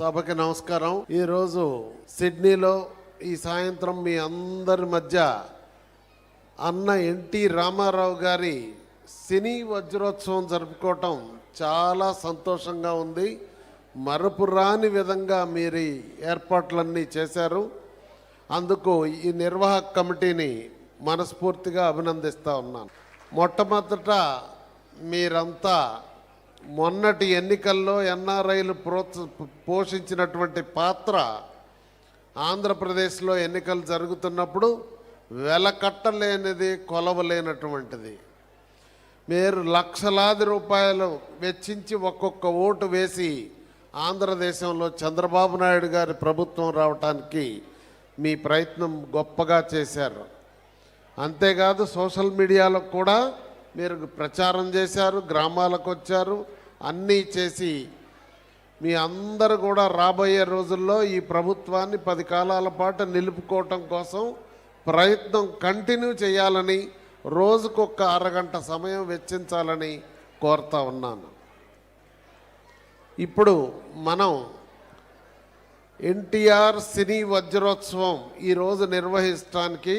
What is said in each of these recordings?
సభకి నమస్కారం. ఈరోజు సిడ్నీలో ఈ సాయంత్రం మీ అందరి మధ్య అన్న ఎన్టీ రామారావు గారి సినీ వజ్రోత్సవం జరుపుకోవటం చాలా సంతోషంగా ఉంది. మరపురాని విధంగా మీరు ఏర్పాట్లన్నీ చేశారు. అందుకు ఈ నిర్వాహక కమిటీని మనస్ఫూర్తిగా అభినందిస్తూ ఉన్నాను. మొట్టమొదట మీరంతా మొన్నటి ఎన్నికల్లో ఎన్ఆర్ఐలు ప్రోత్స పోషించినటువంటి పాత్ర ఆంధ్రప్రదేశ్లో ఎన్నికలు జరుగుతున్నప్పుడు వెలకట్టలేనిది కొలవలేనటువంటిది. మీరు లక్షలాది రూపాయలు వెచ్చించి ఒక్కొక్క ఓటు వేసి ఆంధ్రదేశంలో చంద్రబాబు నాయుడు గారి ప్రభుత్వం రావటానికి మీ ప్రయత్నం గొప్పగా చేశారు. అంతేకాదు సోషల్ మీడియాలో కూడా మీరు ప్రచారం చేశారు గ్రామాలకు వచ్చారు అన్నీ చేసి మీ అందరు కూడా రాబోయే రోజుల్లో ఈ ప్రభుత్వాన్ని పది కాలాల పాటు నిలుపుకోవటం కోసం ప్రయత్నం కంటిన్యూ చేయాలని రోజుకొక అరగంట సమయం వెచ్చించాలని కోరుతా ఉన్నాను. ఇప్పుడు మనం ఎన్టీఆర్ సినీ వజ్రోత్సవం ఈరోజు నిర్వహించడానికి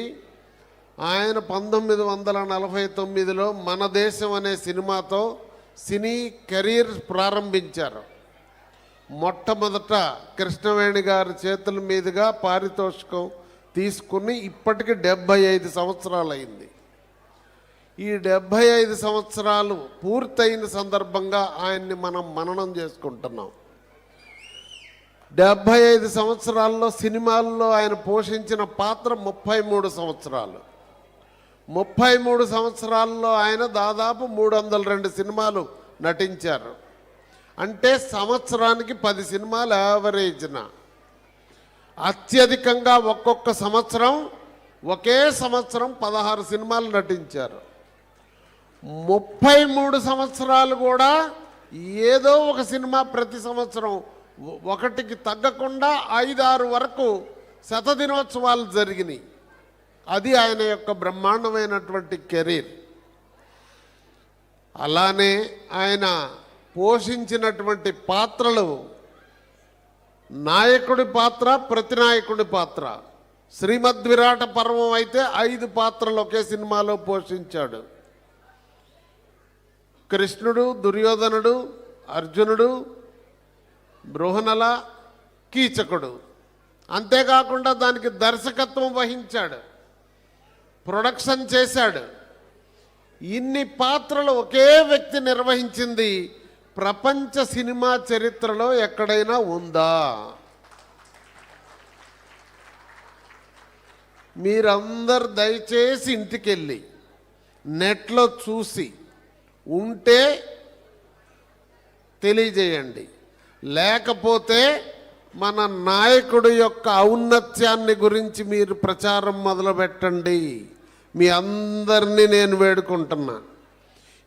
ఆయన పంతొమ్మిది వందల నలభై తొమ్మిదిలో మన దేశం అనే సినిమాతో సినీ కెరీర్ ప్రారంభించారు. మొట్టమొదట కృష్ణవేణి గారి చేతుల మీదుగా పారితోషికం తీసుకుని ఇప్పటికి డెబ్భై ఐదు సంవత్సరాలైంది. ఈ డెబ్భై ఐదు సంవత్సరాలు పూర్తయిన సందర్భంగా ఆయన్ని మనం మననం చేసుకుంటున్నాం. డెబ్భై ఐదు సంవత్సరాల్లో సినిమాల్లో ఆయన పోషించిన పాత్ర ముప్పై మూడు సంవత్సరాలు. ముప్పై మూడు సంవత్సరాల్లో ఆయన దాదాపు మూడు వందల రెండు సినిమాలు నటించారు. అంటే సంవత్సరానికి పది సినిమాలు యావరేజ్న. అత్యధికంగా ఒక్కొక్క సంవత్సరం ఒకే సంవత్సరం పదహారు సినిమాలు నటించారు. ముప్పై మూడు సంవత్సరాలు కూడా ఏదో ఒక సినిమా ప్రతి సంవత్సరం ఒకటికి తగ్గకుండా ఐదారు వరకు శతదినోత్సవాలు జరిగినాయి. అది ఆయన యొక్క బ్రహ్మాండమైనటువంటి కెరీర్. అలానే ఆయన పోషించినటువంటి పాత్రలు నాయకుడి పాత్ర ప్రతినాయకుడి పాత్ర. శ్రీమద్ విరాట పర్వం అయితే ఐదు పాత్రలు ఒకే సినిమాలో పోషించాడు. కృష్ణుడు దుర్యోధనుడు అర్జునుడు బృహనల కీచకుడు. అంతేకాకుండా దానికి దర్శకత్వం వహించాడు. ప్రొడక్షన్ చేశాడు. ఇన్ని పాత్రలు ఒకే వ్యక్తి నిర్వహించింది ప్రపంచ సినిమా చరిత్రలో ఎక్కడైనా ఉందా? మీరందరు దయచేసి ఇంటికెళ్ళి నెట్లో చూసి ఉంటే తెలియజేయండి. లేకపోతే మన నాయకుడు యొక్క ఔన్నత్యాన్ని గురించి మీరు ప్రచారం మొదలుపెట్టండి. మీ అందరినీ నేను వేడుకుంటున్నా.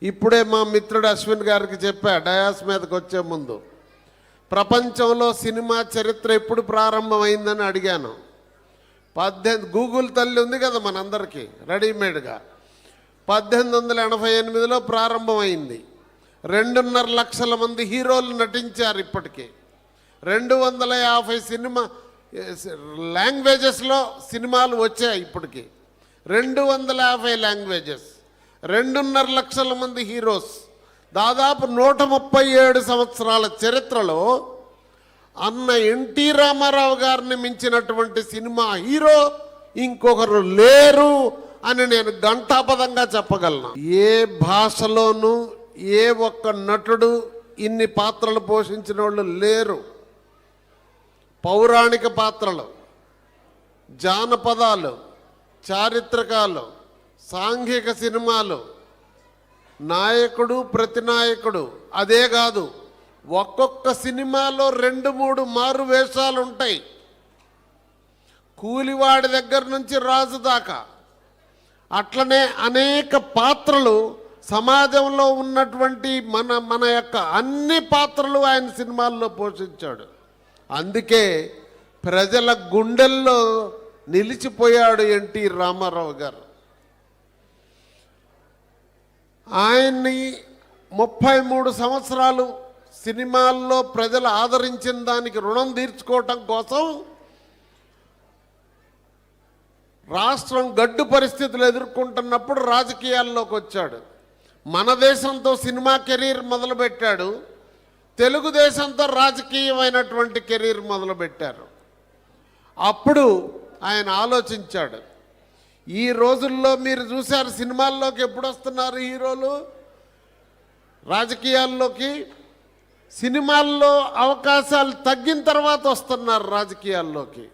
ఇప్పుడే మా మిత్రుడు అశ్విన్ గారికి చెప్పా డయాస్ మీదకి వచ్చే ముందు. ప్రపంచంలో సినిమా చరిత్ర ఎప్పుడు ప్రారంభమైందని అడిగాను. పద్దెనిమిది గూగుల్ తల్లి ఉంది కదా మనందరికీ రెడీమేడ్గా. పద్దెనిమిది వందల ఎనభై ఎనిమిదిలో ప్రారంభమైంది. రెండున్నర లక్షల మంది హీరోలు నటించారు ఇప్పటికీ. రెండు వందల యాభై సినిమా లాంగ్వేజెస్లో సినిమాలు వచ్చాయి ఇప్పటికి. రెండు వందల యాభై లాంగ్వేజెస్ రెండున్నర లక్షల మంది హీరోస్. దాదాపు నూట ముప్పై ఏడు సంవత్సరాల చరిత్రలో అన్న ఎన్టీ రామారావు గారిని మించినటువంటి సినిమా హీరో ఇంకొకరు లేరు అని నేను ఘంటాపదంగా చెప్పగలను. ఏ భాషలోనూ ఏ ఒక్క నటుడు ఇన్ని పాత్రలు పోషించిన వాళ్ళు లేరు. పౌరాణిక పాత్రలు జానపదాలు చారిత్రకాలు సాంఘిక సినిమాలు నాయకుడు ప్రతినాయకుడు అదే కాదు ఒక్కొక్క సినిమాలో రెండు మూడు మారు వేషాలు ఉంటాయి కూలివాడి దగ్గర నుంచి రాజు దాకా. అట్లనే అనేక పాత్రలు సమాజంలో ఉన్నటువంటి మన మన యొక్క అన్ని పాత్రలు ఆయన సినిమాల్లో పోషించాడు. అందుకే ప్రజల గుండెల్లో నిలిచిపోయాడు ఎన్టీ రామారావు గారు. ఆయన్ని ముప్పై మూడు సంవత్సరాలు సినిమాల్లో ప్రజలు ఆదరించిన దానికి రుణం తీర్చుకోవటం కోసం రాష్ట్రం గడ్డు పరిస్థితులు ఎదుర్కొంటున్నప్పుడు రాజకీయాల్లోకి వచ్చాడు. మన దేశంతో సినిమా కెరీర్ మొదలుపెట్టాడు. తెలుగుదేశంతో రాజకీయమైనటువంటి కెరీర్ మొదలుపెట్టారు. అప్పుడు ఆయన ఆలోచించాడు. ఈ రోజుల్లో మీరు చూశారు సినిమాల్లోకి ఎప్పుడు వస్తున్నారు హీరోలు? రాజకీయాల్లోకి? సినిమాల్లో అవకాశాలు తగ్గిన తర్వాత వస్తున్నారు రాజకీయాల్లోకి.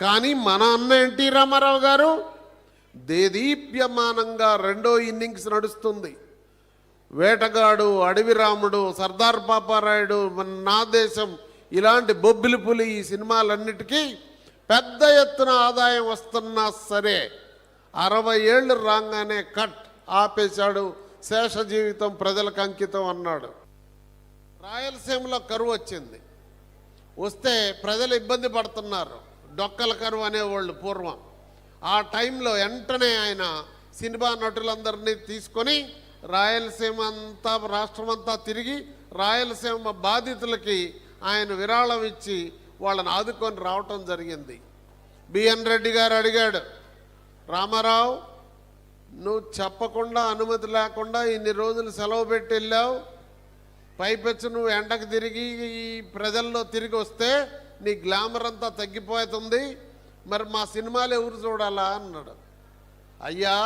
కానీ మన అన్న ఎన్టీ రామారావు గారు దేదీప్యమానంగా రెండో ఇన్నింగ్స్ నడుస్తుంది. వేటగాడు అడవి రాముడు సర్దార్ పాపారాయుడు మన నా దేశం ఇలాంటి బొబ్బిలి పులి ఈ సినిమాలన్నిటికీ పెద్ద ఎత్తున ఆదాయం వస్తున్నా సరే అరవై ఏళ్ళు రాగానే కట్ ఆపేశాడు శేష జీవితం ప్రజలకు అంకితం అన్నాడు. రాయలసీమలో కరువు వచ్చింది. వస్తే ప్రజలు ఇబ్బంది పడుతున్నారు. డొక్కల కరువు అనేవాళ్ళు పూర్వం. ఆ టైంలో వెంటనే ఆయన సినిమా నటులందరినీ తీసుకొని రాయలసీమ అంతా రాష్ట్రం అంతా తిరిగి రాయలసీమ బాధితులకి ఆయన విరాళం ఇచ్చి వాళ్ళని ఆదుకొని రావటం జరిగింది. బిఎన్ రెడ్డి గారు అడిగాడు రామారావు నువ్వు చెప్పకుండా అనుమతి లేకుండా ఇన్ని రోజులు సెలవు పెట్టి వెళ్ళావు. పైపెచ్చు నువ్వు ఎండకు తిరిగి ఈ ప్రజల్లో తిరిగి వస్తే నీ గ్లామర్ అంతా తగ్గిపోతుంది. మరి మా సినిమాలు ఎవరు చూడాలా? అన్నాడు. అయ్యా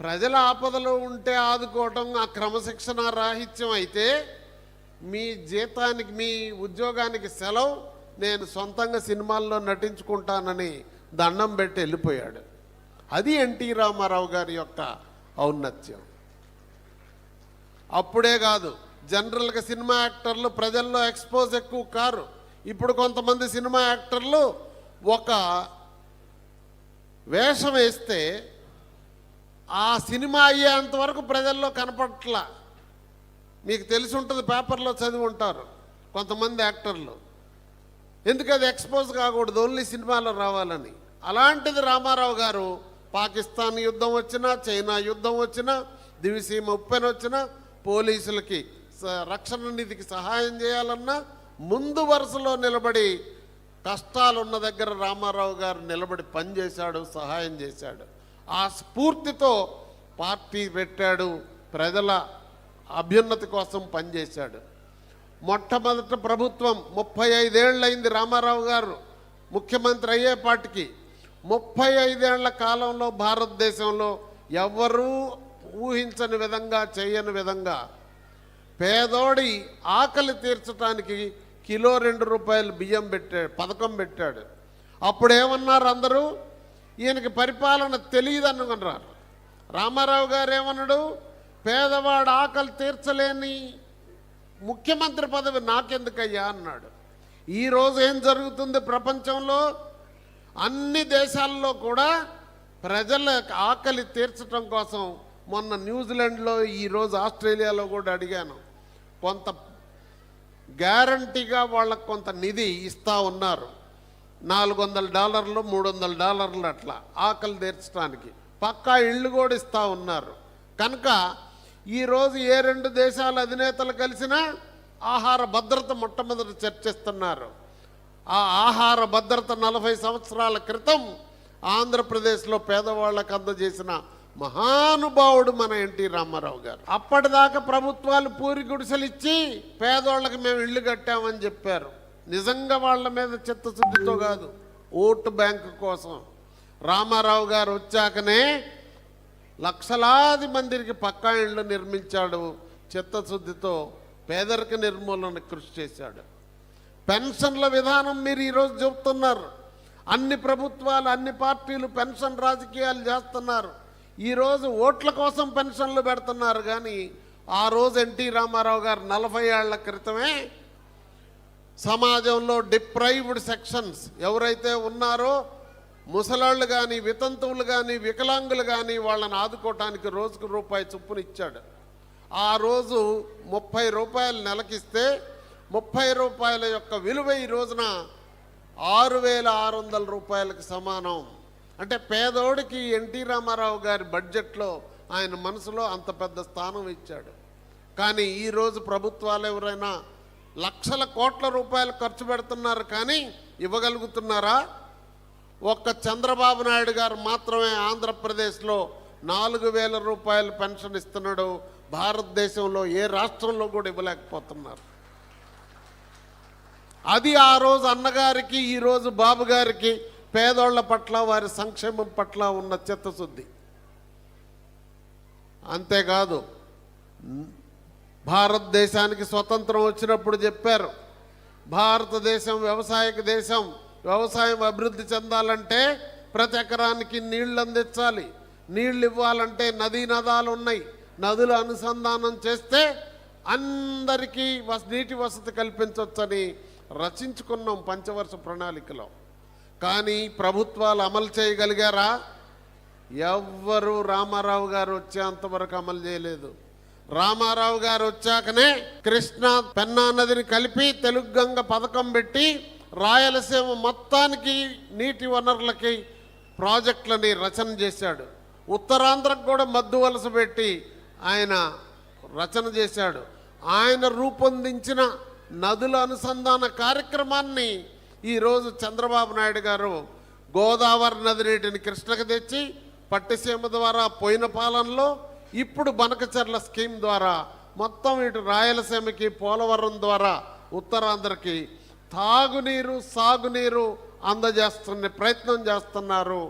ప్రజల ఆపదలో ఉంటే ఆదుకోవటం ఆ క్రమశిక్షణ రాహిత్యం అయితే మీ జీతానికి మీ ఉద్యోగానికి సెలవు నేను సొంతంగా సినిమాల్లో నటించుకుంటానని దండం పెట్టి వెళ్ళిపోయాడు. అది ఎన్టీ రామారావు గారి యొక్క ఔన్నత్యం. అప్పుడే కాదు జనరల్గా సినిమా యాక్టర్లు ప్రజల్లో ఎక్స్పోజ్ ఎక్కువ కారు. ఇప్పుడు కొంతమంది సినిమా యాక్టర్లు ఒక వేషం వేస్తే ఆ సినిమా అయ్యేంత వరకు ప్రజల్లో కనపడట్లా మీకు తెలిసి ఉంటుంది పేపర్లో చదివి ఉంటారు కొంతమంది యాక్టర్లు. ఎందుకు అది ఎక్స్పోజ్ కాకూడదు? ఓన్లీ సినిమాలో రావాలని. అలాంటిది రామారావు గారు పాకిస్తాన్ యుద్ధం వచ్చినా చైనా యుద్ధం వచ్చినా దివిసీమ ఉప్పెన వచ్చినా పోలీసులకి స- రక్షణ నిధికి సహాయం చేయాలన్నా ముందు వరుసలో నిలబడి కష్టాలున్న దగ్గర రామారావు గారు నిలబడి పనిచేశాడు సహాయం చేశాడు. ఆ స్ఫూర్తితో పార్టీ పెట్టాడు ప్రజల అభ్యున్నతి కోసం పనిచేశాడు. మొట్టమొదట ప్రభుత్వం ముప్పై ఐదేళ్ళయింది రామారావు గారు ముఖ్యమంత్రి అయ్యేపాటికి. ముప్పై ఐదేళ్ళ కాలంలో భారతదేశంలో ఎవ్వరూ ఊహించని విధంగా చేయని విధంగా పేదోడి ఆకలి తీర్చడానికి కిలో రెండు రూపాయలు బియ్యం పెట్టాడు పథకం పెట్టాడు. అప్పుడు ఏమన్నారు అందరూ? ఈయనకి పరిపాలన తెలియదు అనుకున్నారు రామారావు గారు ఏమన్నాడు? పేదవాడు ఆకలి తీర్చలేని ముఖ్యమంత్రి పదవి నాకెందుకయ్యా అన్నాడు. ఈరోజు ఏం జరుగుతుంది ప్రపంచంలో? అన్ని దేశాల్లో కూడా ప్రజల ఆకలి తీర్చడం కోసం మొన్న న్యూజిలాండ్లో ఈరోజు ఆస్ట్రేలియాలో కూడా అడిగాను. కొంత గ్యారంటీగా వాళ్ళకు కొంత నిధి ఇస్తూ ఉన్నారు. నాలుగు వందల డాలర్లు మూడు వందల డాలర్లు అట్లా ఆకలి తీర్చడానికి పక్కా ఇళ్ళు కూడా ఇస్తూ ఉన్నారు. కనుక ఈరోజు ఏ రెండు దేశాల అధినేతలు కలిసినా ఆహార భద్రత మొట్టమొదటి చర్చిస్తున్నారు. ఆ ఆహార భద్రత నలభై సంవత్సరాల క్రితం ఆంధ్రప్రదేశ్లో పేదవాళ్ళకు అందజేసిన మహానుభావుడు మన ఎన్టీ రామారావు గారు. అప్పటిదాకా ప్రభుత్వాలు పూరి గుడిసెలు ఇచ్చి పేదోళ్ళకి మేము ఇల్లు కట్టామని చెప్పారు. నిజంగా వాళ్ళ మీద చిత్తశుద్ధితో కాదు ఓటు బ్యాంకు కోసం. రామారావు గారు వచ్చాకనే లక్షలాది మందికి పక్కా ఇండ్లు నిర్మించాడు చిత్తశుద్ధితో పేదరిక నిర్మూలన కృషి చేశాడు. పెన్షన్ల విధానం మీరు ఈరోజు చెబుతున్నారు. అన్ని ప్రభుత్వాలు అన్ని పార్టీలు పెన్షన్ రాజకీయాలు చేస్తున్నారు. ఈరోజు ఓట్ల కోసం పెన్షన్లు పెడుతున్నారు కానీ ఆ రోజు ఎన్టీ రామారావు గారు నలభై ఏళ్ళ క్రితమే సమాజంలో డిప్రైవ్డ్ సెక్షన్స్ ఎవరైతే ఉన్నారో ముసలాళ్ళు కానీ వితంతువులు కానీ వికలాంగులు కానీ వాళ్ళని ఆదుకోవటానికి రోజుకు రూపాయి చొప్పున ఇచ్చాడు. ఆ రోజు ముప్పై రూపాయలు నెలకిస్తే ముప్పై రూపాయల యొక్క విలువ ఈ రోజున ఆరు వేల ఆరు వందల రూపాయలకు సమానం. అంటే పేదోడికి ఎన్టీ రామారావు గారి బడ్జెట్లో ఆయన మనసులో అంత పెద్ద స్థానం ఇచ్చాడు. కానీ ఈరోజు ప్రభుత్వాలు ఎవరైనా లక్షల కోట్ల రూపాయలు ఖర్చు పెడుతున్నారు కానీ ఇవ్వగలుగుతున్నారా? ఒక్క చంద్రబాబు నాయుడు గారు మాత్రమే ఆంధ్రప్రదేశ్లో నాలుగు వేల రూపాయలు పెన్షన్ ఇస్తున్నాడు. భారతదేశంలో ఏ రాష్ట్రంలో కూడా ఇవ్వలేకపోతున్నారు. అది ఆ రోజు అన్నగారికి ఈరోజు బాబు గారికి పేదోళ్ళ పట్ల వారి సంక్షేమం పట్ల ఉన్న చిత్తశుద్ధి. అంతేకాదు భారతదేశానికి స్వతంత్రం వచ్చినప్పుడు చెప్పారు భారతదేశం వ్యవసాయక దేశం వ్యవసాయం అభివృద్ధి చెందాలంటే ప్రతి ఎకరానికి నీళ్ళు అందించాలి. నీళ్ళు ఇవ్వాలంటే నదీ నదాలు ఉన్నాయి. నదులు అనుసంధానం చేస్తే అందరికీ వస నీటి వసతి కల్పించవచ్చని రచించుకున్నాం పంచవర్ష ప్రణాళికలో. కానీ ప్రభుత్వాలు అమలు చేయగలిగారా? ఎవ్వరు రామారావు గారు వచ్చేంతవరకు అమలు చేయలేదు. రామారావు గారు వచ్చాకనే కృష్ణా పెన్నా నదిని కలిపి తెలుగు గంగ పథకం పెట్టి రాయలసీమ మొత్తానికి నీటి వనరులకి ప్రాజెక్టులని రచన చేశాడు. ఉత్తరాంధ్రకు కూడా మద్దు వలస పెట్టి ఆయన రచన చేశాడు. ఆయన రూపొందించిన నదుల అనుసంధాన కార్యక్రమాన్ని ఈరోజు చంద్రబాబు నాయుడు గారు గోదావరి నది నీటిని కృష్ణకు తెచ్చి పట్టిసీమ ద్వారా పోయిన పాలనలో ఇప్పుడు బనకచర్ల స్కీమ్ ద్వారా మొత్తం ఇటు రాయలసీమకి పోలవరం ద్వారా ఉత్తరాంధ్రకి తాగునీరు సాగునీరు అందజేస్తున్న ప్రయత్నం చేస్తున్నారు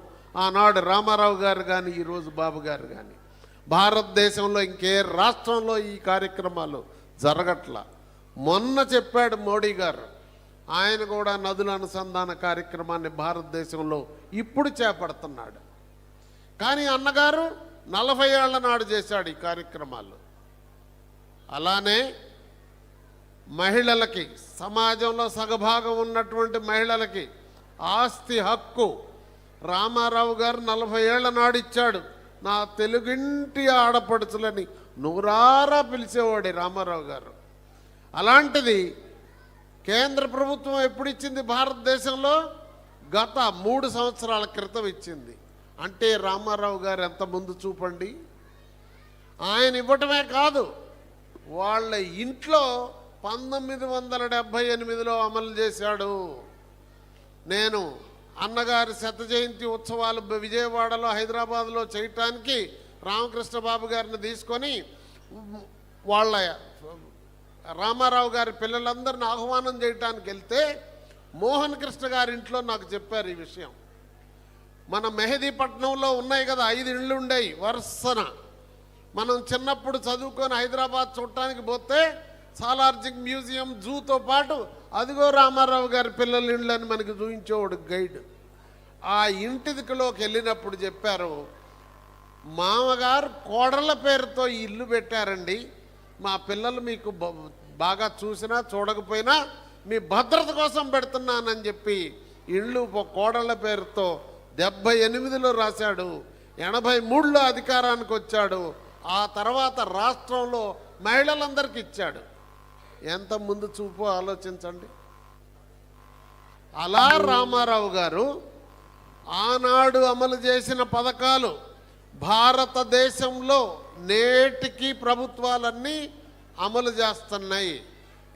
ఆనాడు రామారావు గారు కానీ ఈరోజు బాబు గారు కానీ భారతదేశంలో ఇంకే రాష్ట్రంలో ఈ కార్యక్రమాలు జరగట్ల. మొన్న చెప్పాడు మోడీ గారు ఆయన కూడా నదుల అనుసంధాన కార్యక్రమాన్ని భారతదేశంలో ఇప్పుడు చేపడుతున్నాడు. కానీ అన్నగారు నలభై ఏళ్ళ నాడు చేశాడు ఈ కార్యక్రమాలు. అలానే మహిళలకి సమాజంలో సగభాగం ఉన్నటువంటి మహిళలకి ఆస్తి హక్కు. రామారావు గారు నలభై ఏళ్ళ నాడు ఇచ్చాడు. నా తెలుగింటి ఆడపడుచులని నూరారా పిలిచేవాడి రామారావు గారు. అలాంటిది కేంద్ర ప్రభుత్వం ఎప్పుడు ఇచ్చింది భారతదేశంలో? గత మూడు సంవత్సరాల క్రితం ఇచ్చింది. అంటే రామారావు గారు ఎంత ముందు చూపండి? ఆయన ఇవ్వటమే కాదు వాళ్ళ ఇంట్లో పంతొమ్మిది వందల డెబ్భై ఎనిమిదిలో అమలు చేశాడు. నేను అన్నగారి శత జయంతి ఉత్సవాలు విజయవాడలో హైదరాబాద్లో చేయటానికి రామకృష్ణ బాబు గారిని తీసుకొని వాళ్ళ రామారావు గారి పిల్లలందరిని ఆహ్వానం చేయటానికి వెళ్తే మోహన్ కృష్ణ గారి ఇంట్లో నాకు చెప్పారు ఈ విషయం. మన మెహదీపట్నంలో ఉన్నాయి కదా ఐదు ఇళ్ళు ఉండేవి వరుసన. మనం చిన్నప్పుడు చదువుకొని హైదరాబాద్ చూడటానికి పోతే సాలార్జింగ్ మ్యూజియం జూతో పాటు అదిగో రామారావు గారి పిల్లల ఇళ్ళు మనకి చూపించేవాడు గైడ్. ఆ ఇంటిదికిలోకి వెళ్ళినప్పుడు చెప్పారు మామగారు కోడళ్ళ పేరుతో ఇల్లు పెట్టారండి. మా పిల్లలు మీకు బాగా చూసినా చూడకపోయినా మీ భద్రత కోసం పెడుతున్నానని చెప్పి ఇళ్ళు కోడళ్ళ పేరుతో డెబ్భై ఎనిమిదిలో రాశాడు. ఎనభై మూడులో అధికారానికి వచ్చాడు. ఆ తర్వాత రాష్ట్రంలో మహిళలందరికీ ఇచ్చాడు. ఎంత ముందు చూపు ఆలోచించండి. అలా రామారావు గారు ఆనాడు అమలు చేసిన పథకాలు భారతదేశంలో నేటికి ప్రభుత్వాలన్నీ అమలు చేస్తున్నాయి.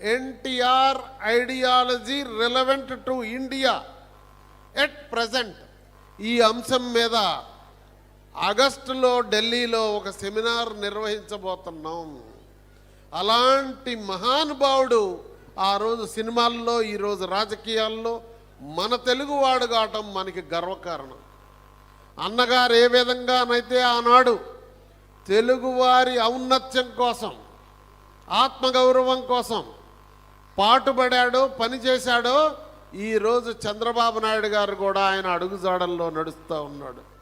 NTR ideology relevant to India at present ఈ అంశం మీద ఆగస్టులో ఢిల్లీలో ఒక సెమినార్ నిర్వహించబోతున్నాం. అలాంటి మహానుభావుడు ఆ రోజు సినిమాల్లో ఈరోజు రాజకీయాల్లో మన తెలుగువాడు కావటం మనకి గర్వకారణం. అన్నగారు ఏ విధంగానైతే ఆనాడు తెలుగువారి ఔన్నత్యం కోసం ఆత్మగౌరవం కోసం పాటుపడాడో పనిచేశాడో ఈరోజు చంద్రబాబు నాయుడు గారు కూడా ఆయన అడుగుజాడల్లో నడుస్తూ ఉన్నాడు.